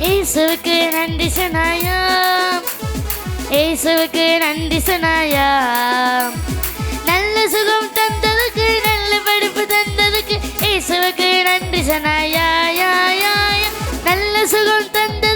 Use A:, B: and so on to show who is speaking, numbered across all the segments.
A: ஏசுவுக்கு நன்றி சனாயா ஏசுவுக்கு நன்றி சனாயா நல்ல சுகம் தந்ததுக்கு நல்ல படிப்பு தந்ததுக்கு ஏசுவுக்கு நன்றி சனாயா நல்ல சுகம் தந்தது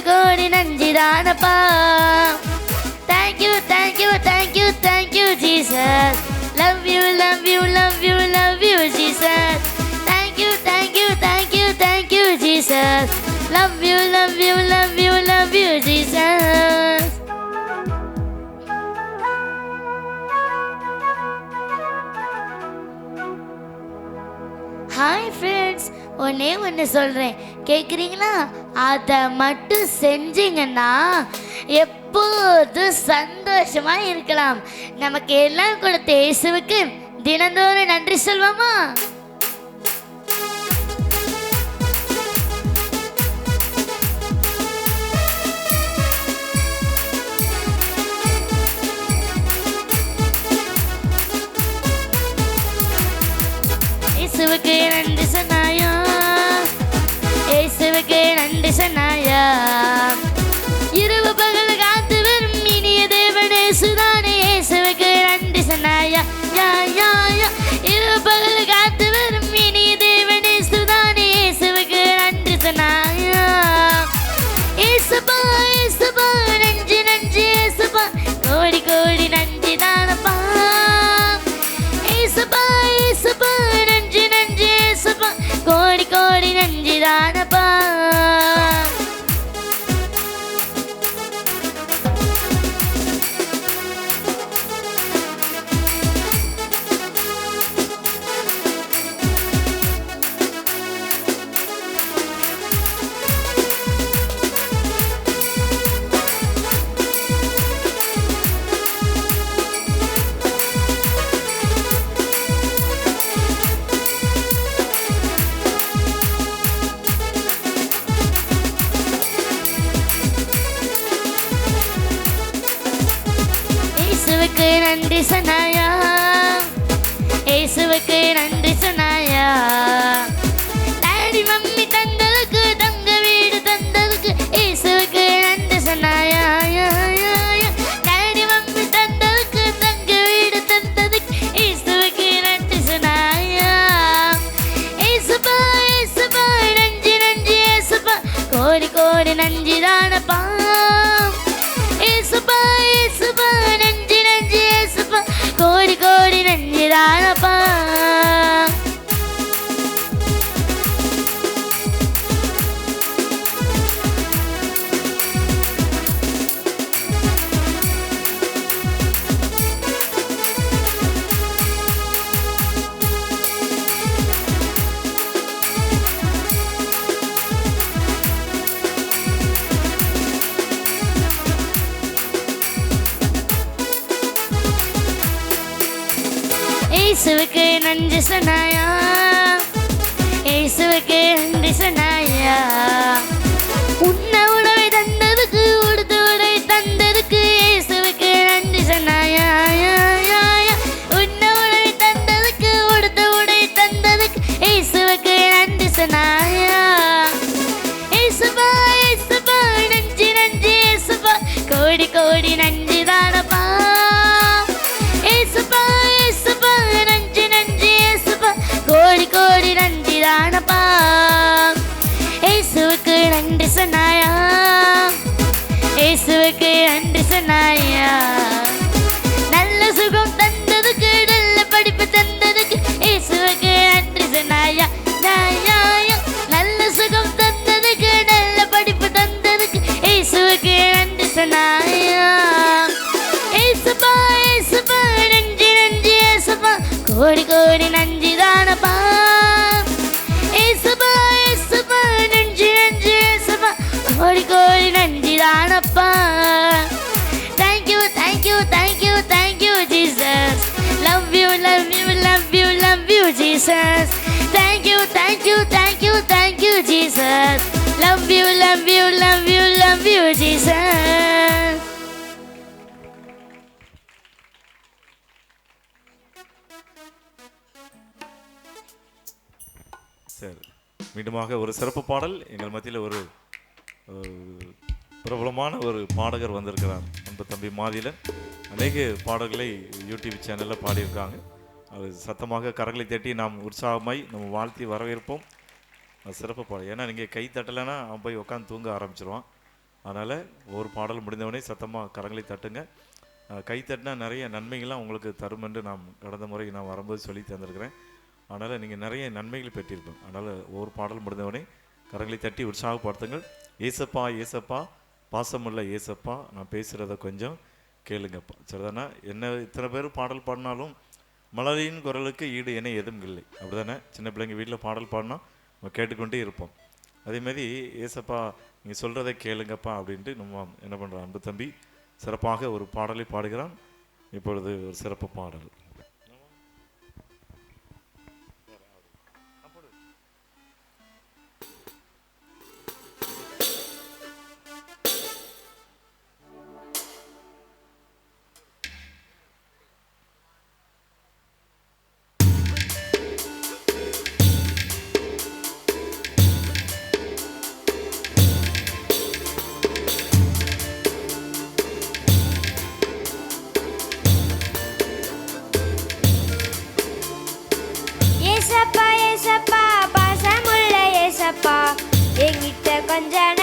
A: கோடி கோடி நன்றி தானப்பா thank you thank you thank you thank you Jesus love you love you love you love you Jesus thank you thank you thank you thank you Jesus love you love you love you love you Jesus friends ஒன்னே ஒன்று சொல்கிறேன் கேட்குறீங்களா அதை மட்டும் செஞ்சீங்கன்னா எப்போதும் சந்தோஷமாக இருக்கலாம். நமக்கு எல்லாம் கொடுத்த இயேசுவுக்கு தினந்தோறும் நன்றி சொல்வோமா? இயேசுவுக்கு நன்றி. நன்றி நன்றி நன்றி சொன்னாயா? இயேசுவுக்கு நன்றி சொன்னாயா? நன்றி சொன்னாயா ஏசுப்பா நன்றி நன்றி ஏசுப்பா. கோடி கோடி நன்றி தானப்பா. ஏசுப்பா ஏசுப்பா நன்றி நன்றி ஏசுப்பா. கோடி கோடி நன்றி தானப்பா. Thank you thank you thank you thank you Jesus love you love you love you love you Jesus thank you thank you thank you thank you Jesus love you, love you, love you, love you, Jesus.
B: சரி. மீண்டுமாக ஒரு சிறப்பு பாடல். எங்கள் மத்தியில் ஒரு பிரபலமான ஒரு பாடகர் வந்திருக்கிறார். அன்பு தம்பி மாதியில் அநேக பாடல்களை யூடியூப் சேனலில் பாடியிருக்காங்க. அது சத்தமாக கரங்களை தட்டி நாம் உற்சாகமாய் நம்ம வாழ்த்தி வரவேற்போம். அது சிறப்பு பாடல். ஏன்னா நீங்கள் கை தட்டலைன்னா அவன் போய் உட்காந்து தூங்க ஆரம்பிச்சிருவான். அதனால் ஒவ்வொரு பாடல் முடிந்தவொடனே சத்தமாக கரங்களை தட்டுங்க. கை தட்டினா நிறைய நன்மைகள்லாம் உங்களுக்கு தரும் என்று நான் கடந்த முறை நான் வரும்போது சொல்லி தந்திருக்கிறேன். அதனால் நீங்கள் நிறைய நன்மைகள் பெற்றிருப்பேன் அதனால் ஒவ்வொரு பாடல் முடிந்தவொடனே கரங்களை தட்டி உற்சாகப்படுத்துங்கள். ஏசப்பா ஏசப்பா பாசமுள்ள ஏசப்பா நான் பேசுகிறத கொஞ்சம் கேளுங்கப்பா. சரிதானே? என்ன இத்தனை பேர் பாடல் பாடினாலும் மலரின் குரலுக்கு ஈடு என எதுவும் இல்லை. அப்படிதானே? சின்ன பிள்ளைங்க வீட்டில் பாடல் பாடினா நம்ம கேட்டுக்கொண்டே இருப்போம். அதேமாதிரி ஏசப்பா நீங்கள் சொல்கிறத கேளுங்கப்பா அப்படின்ட்டு நம்ம என்ன பண்ணுறோம் அன்பு தம்பி சிறப்பாக ஒரு பாடலை பாடுகிறான். இப்பொழுது ஒரு சிறப்பு பாடல்.
C: என்கிட்ட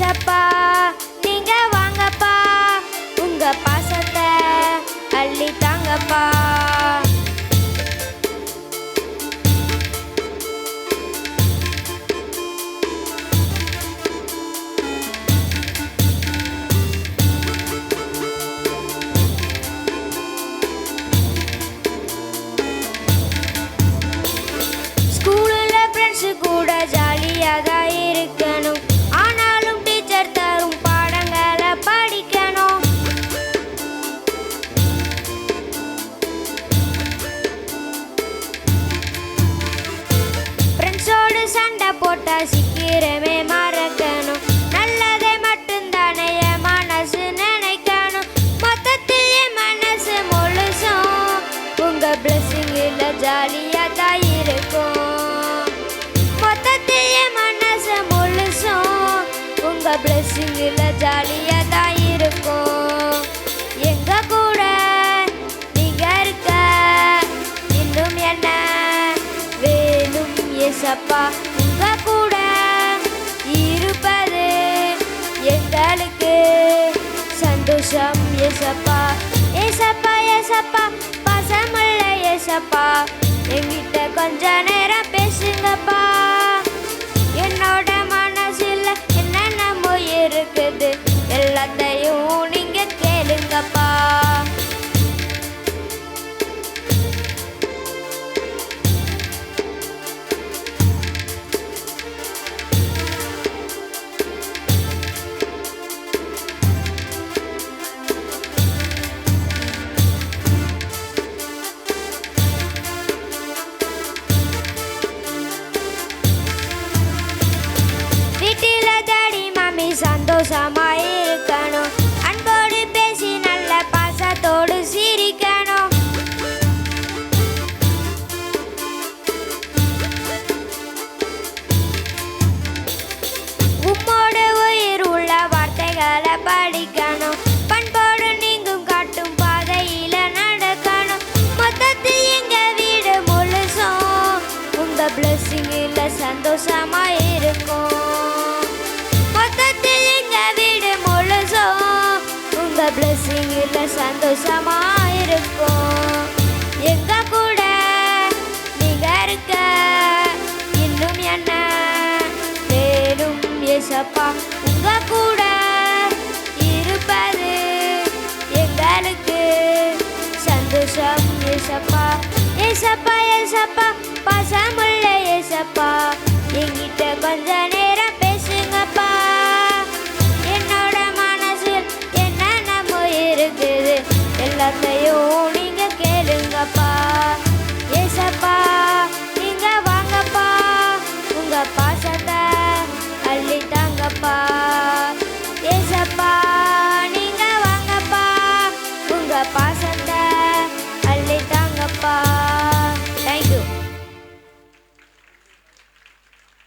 C: ஏசப்பா நீங்க போட்டா சீக்கிரமே மறக்கணும். நல்லதை மட்டும்தானே என் மனசு நினைக்கணும். மொத்தத்தில் என் மனசு முழுசும் உங்க பிளஸிங் இல்ல ஜாலியா தான் இருக்கும். மொத்தத்தில் என் மனசு முழுசும் உங்க பிளஸிங் இல்ல ஜாலியா தான் இருக்கும். எங்க கூட நீங்க இருக்க இன்னும் என்ன வேணும்? ஏசப்பா. ஏசப்பா ஏசப்பா ஏசப்பா பாசமுள்ள ஏசப்பா. எங்கிட்ட கொஞ்ச நேரம் பேசுங்கப்பா. பிளஸ்ஸிங்கில் சந்தோஷமாக இருக்கும் மொத்தத்தில் எங்கள் வீடு முழுசும் உங்கள் பிளஸ்ஸிங்கில் சந்தோஷமாக இருக்கும் எங்கள் கூட நீங்கள் இருக்க இன்னும் என்ன? தேடும் ஏசப்பா உங்கள் கூட இருப்பது எங்களுக்கு சந்தோஷம் ஏசப்பா. ஏசப்பா ஏசப்பா பசமுள்ள ஏசப்பா. எங்கிட்ட கொஞ்ச நேரம் பேசுங்கப்பா. என்னோட மனசில் என்னென்னமோ இருக்குது. எல்லாத்தையும்